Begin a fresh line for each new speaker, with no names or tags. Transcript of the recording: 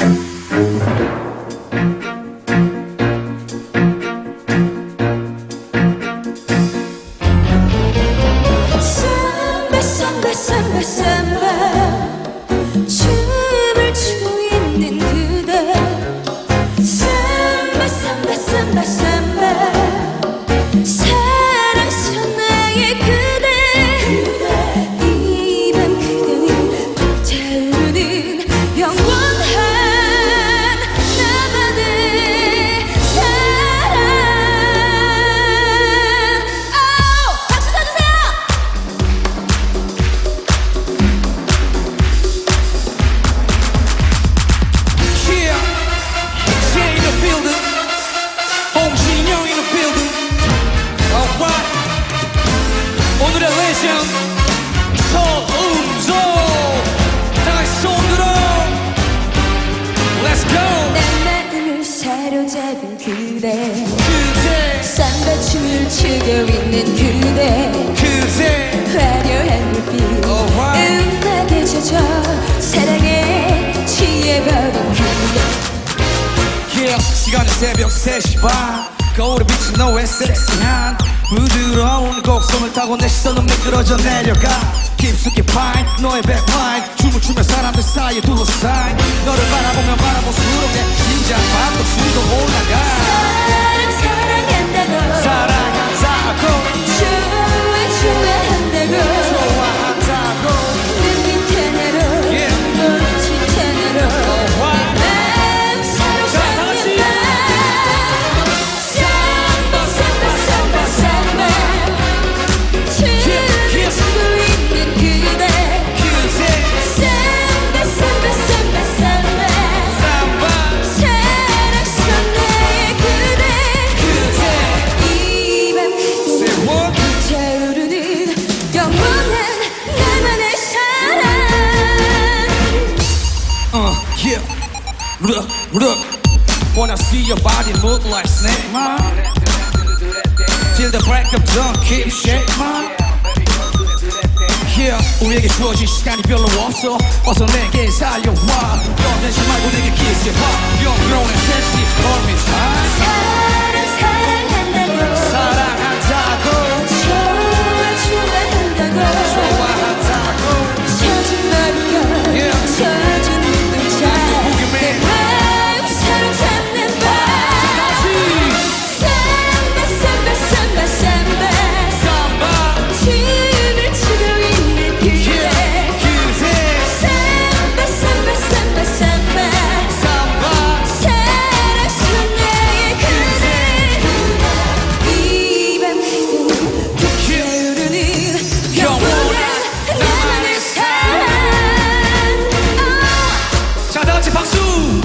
December, December, December. 추고 있는 그대 그대. 화려한 불빛
Alright.
음악에 젖어 사랑에 취해버린 그대
Yeah, 시간은 새벽 3시 반 거울에 비친 너의 섹시한 부드러운 곡선을 타고 내 시선은 미끄러져 내려가 깊숙이 파인 너의 백파인 춤을 추며 사람들 사이에 둘러싸인 너를 바라보며 바라볼수록 내 심장 박도 수 yeah. Look, look. Wanna see your body move like snake, man. Till the break of dawn, keep shake, man. Yeah, 우리에게 주어진 시간이 별로 없어. 어서 내게 살려와. 꺼내지 말고 내게 키스해봐.
사랑